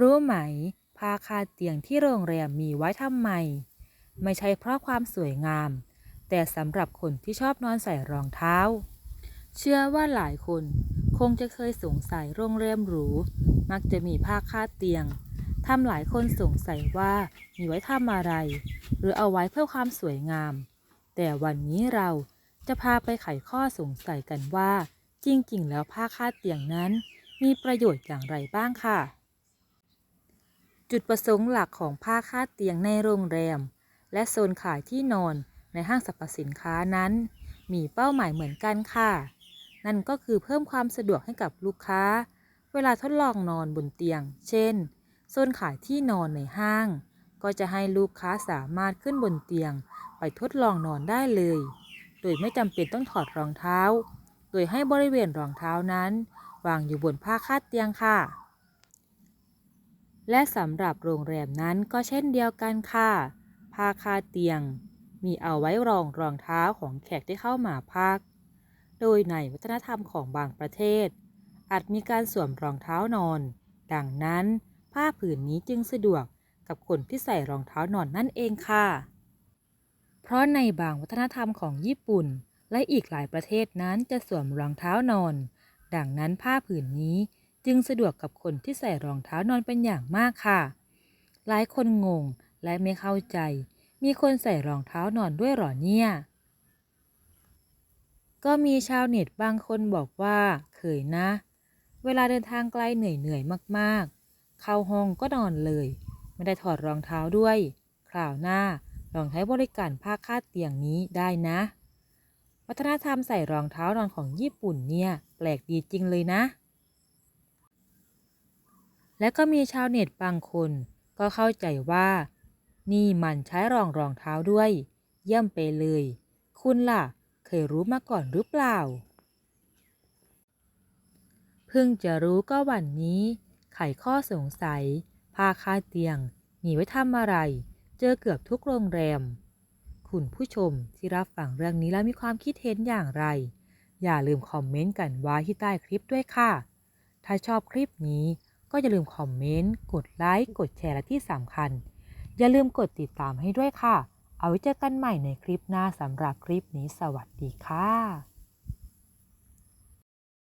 รู้ไหม ผ้าคาดเตียงที่โรงแรมมีไว้ทำไม ไม่ใช่เพราะความสวยงาม แต่สำหรับคนที่ชอบนอนใส่รองเท้า เชื่อว่าหลายคนคงจะเคยสงสัยโรงแรมหรู มักจะมีผ้าคาดเตียงทำหลายคนสงสัยว่ามีไว้ทำอะไร หรือเอาไว้เพื่อความสวยงาม แต่วันนี้เราจะพาไปไขข้อสงสัยกันว่า จริง ๆ แล้วผ้าคาดเตียงนั้น มีประโยชน์อย่างไรบ้างค่ะ จุดประสงค์หลักของผ้าคาดเตียงในโรงแรม และโซนขายที่นอนในห้างสรรพสินค้านั้น มีเป้าหมายเหมือนกันค่ะ นั่นก็คือเพิ่มความสะดวกให้กับลูกค้า เวลาทดลองนอนบนเตียง เช่น โซนขายที่นอนในห้าง ก็จะให้ลูกค้าสามารถขึ้นบนเตียง ไปทดลองนอนได้เลย โดยไม่จำเป็นต้องถอดรองเท้า โดยให้บริเวณรองเท้านั้น วางอยู่บนผ้าคาดเตียงค่ะ และสำหรับโรงแรมนั้นก็เช่นเดียวกันค่ะ ผ้าคาดเตียง มีเอาไว้รองรองเท้าของแขกที่เข้ามาพัก โดยในวัฒนธรรมของบางประเทศ อาจมีการสวมรองเท้านอน ดังนั้นผ้าผืนนี้จึงสะดวกกับคนที่ใส่รองเท้านอนนั่นเองค่ะ เพราะในบางวัฒนธรรมของญี่ปุ่น และอีกหลายประเทศนั้นจะสวมรองเท้านอน ดังนั้นผ้าผืนนี้ จึงสะดวกกับคนที่ใส่รองเท้านอนเป็นอย่างมากค่ะ หลายคนงงและไม่เข้าใจ มีคนใส่รองเท้านอนด้วยหรอเนี่ย ก็มีชาวเน็ตบางคนบอกว่าเคยนะ เวลาเดินทางไกลเหนื่อยๆมากๆ เข้าห้องก็นอนเลย ไม่ได้ถอดรองเท้าด้วย คราวหน้าลองใช้บริการผ้าคาดเตียงนี้ได้นะ วัฒนธรรมใส่รองเท้านอนของญี่ปุ่นเนี่ย แปลกดีจริงเลยนะ และก็มีชาวเน็ตบางคน ก็เข้าใจว่า นี่มันใช้รองรองเท้าด้วย เยี่ยมไปเลย คุณล่ะ เคยรู้มาก่อนหรือเปล่า เพิ่งจะรู้ก็วันนี้ ไขข้อสงสัยผ้าคาเตียงมีไว้ทำอะไร เจอเกือบทุกโรงแรม คุณผู้ชมที่รับฟังเรื่องนี้แล้วมีความคิดเห็นอย่างไร อย่าลืมคอมเมนต์กันไว้ที่ใต้คลิปด้วยค่ะ ถ้าชอบคลิปนี้ ก็อย่าลืมคอมเมนต์ กดไลค์ กดแชร์และที่สำคัญ อย่าลืมกดติดตามให้ด้วยค่ะ เอาไว้เจอกันใหม่ในคลิปหน้าสำหรับคลิปนี้สวัสดีค่ะ